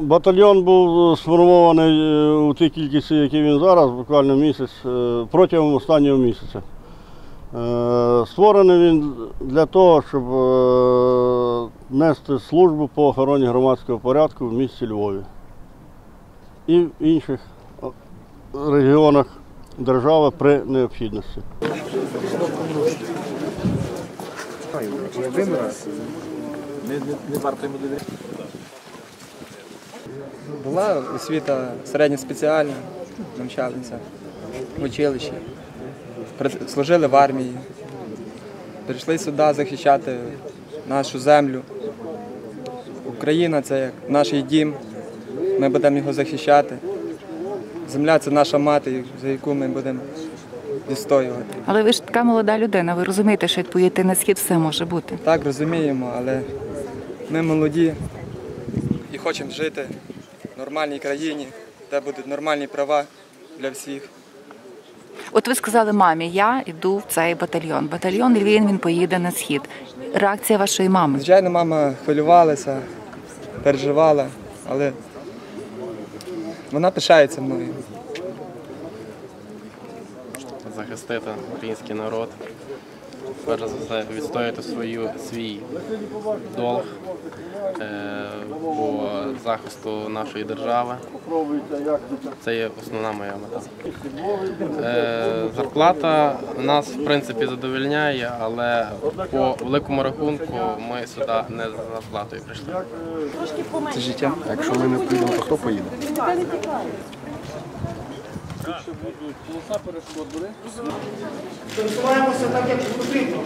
Батальйон був сформований е, у тій кількості, якій він зараз, буквально місяць, е, протягом останнього місяця. Е, Створений він для того, щоб е, нести службу по охороні громадського порядку в місті Львові і в інших регіонах держави при необхідності. Була освіта середня спеціальна, навчалися в училищі, служили в армії, прийшли сюди захищати нашу землю. Україна це як наш дім, ми будемо його захищати. Земля це наша мати, за яку ми будемо відстоювати. Але ви ж така молода людина, ви розумієте, що як поїдете на схід, все може бути. Так розуміємо, але ми молоді і хочемо жити в нормальній країні, де будуть нормальні права для всіх. От ви сказали мамі, я йду в цей батальйон. Батальйон Львів, він поїде на схід. Реакція вашої мами. Звичайно, мама хвилювалася, переживала, але вона пишається мною. Захистити український народ, перш за все відстояти свою, свій долг е, по захисту нашої держави. Це є основна моя мета. Е, зарплата нас в принципі задовольняє, але по великому рахунку ми сюди не за зарплатою прийшли. Це життя. Якщо ми не поїдемо, то хто поїде? Пересуваємося так, як потрібно.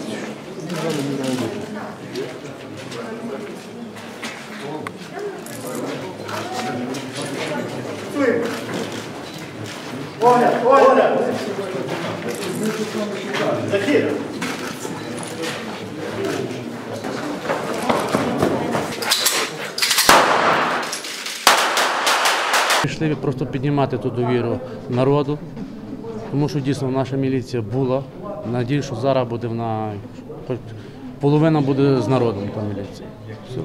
Огляд, огляд. Захід. Прийшли просто піднімати ту довіру народу, тому що дійсно наша міліція була. Надію, що зараз буде вона половина буде з народом та міліція. Все.